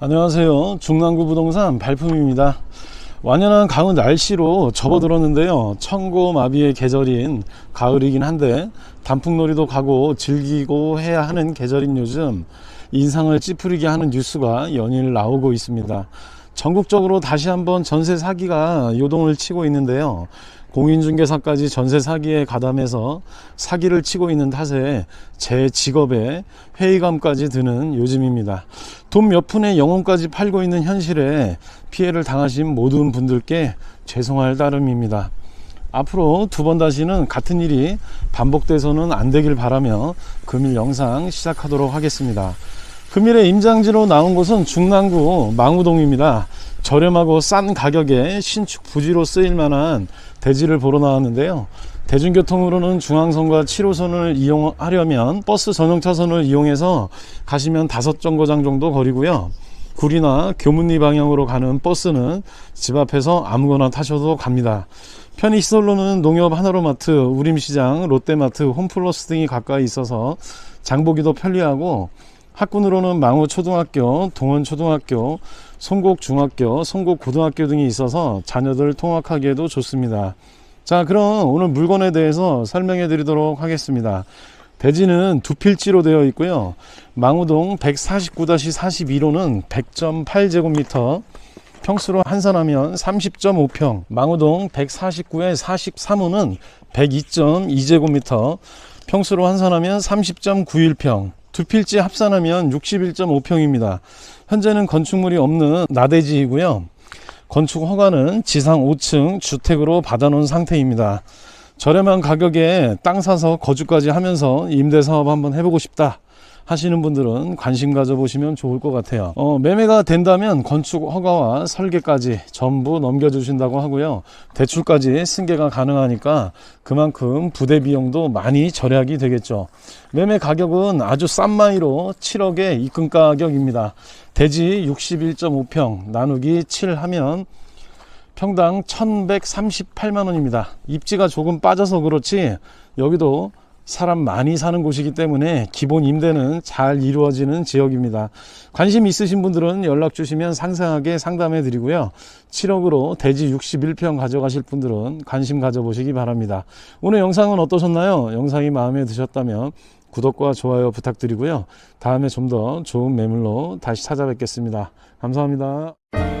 안녕하세요. 중랑구 부동산 발품입니다. 완연한 가을 날씨로 접어들었는데요. 천고 마비의 계절인 가을이긴 한데 단풍놀이도 가고 즐기고 해야 하는 계절인 요즘 인상을 찌푸리게 하는 뉴스가 연일 나오고 있습니다. 전국적으로 다시 한번 전세 사기가 요동을 치고 있는데요. 공인중개사까지 전세 사기에 가담해서 사기를 치고 있는 탓에 제 직업에 회의감까지 드는 요즘입니다. 돈 몇 푼의 영혼까지 팔고 있는 현실에 피해를 당하신 모든 분들께 죄송할 따름입니다. 앞으로 두 번 다시는 같은 일이 반복돼서는 안 되길 바라며 금일 영상 시작하도록 하겠습니다. 금일의 임장지로 나온 곳은 중랑구 망우동입니다. 저렴하고 싼 가격에 신축 부지로 쓰일 만한 대지를 보러 나왔는데요. 대중교통으로는 중앙선과 7호선을 이용하려면 버스 전용 차선을 이용해서 가시면 다섯 정거장 정도 거리고요. 구리나 교문리 방향으로 가는 버스는 집 앞에서 아무거나 타셔도 갑니다. 편의시설로는 농협 하나로마트, 우림시장, 롯데마트, 홈플러스 등이 가까이 있어서 장보기도 편리하고 학군으로는 망우초등학교, 동원초등학교, 송곡중학교, 송곡고등학교 등이 있어서 자녀들 통학하기에도 좋습니다. 자, 그럼 오늘 물건에 대해서 설명해 드리도록 하겠습니다. 대지는 두 필지로 되어 있고요. 망우동 149-42호는 100.8제곱미터, 평수로 한산하면 30.5평, 망우동 149에 43호는 102.2제곱미터, 평수로 한산하면 30.91평, 두 필지 합산하면 61.5평입니다. 현재는 건축물이 없는 나대지이고요. 건축 허가는 지상 5층 주택으로 받아놓은 상태입니다. 저렴한 가격에 땅 사서 거주까지 하면서 임대 사업 한번 해보고 싶다 하시는 분들은 관심 가져보시면 좋을 것 같아요. 어, 매매가 된다면 건축 허가와 설계까지 전부 넘겨주신다고 하고요. 대출까지 승계가 가능하니까 그만큼 부대 비용도 많이 절약이 되겠죠. 매매 가격은 아주 싼 마이로 7억의 입금 가격입니다. 대지 61.5평 나누기 7 하면 평당 1138만 원입니다. 입지가 조금 빠져서 그렇지 여기도 사람 많이 사는 곳이기 때문에 기본 임대는 잘 이루어지는 지역입니다. 관심 있으신 분들은 연락 주시면 상세하게 상담해 드리고요. 7억으로 대지 61평 가져가실 분들은 관심 가져보시기 바랍니다. 오늘 영상은 어떠셨나요? 영상이 마음에 드셨다면 구독과 좋아요 부탁드리고요. 다음에 좀 더 좋은 매물로 다시 찾아뵙겠습니다. 감사합니다.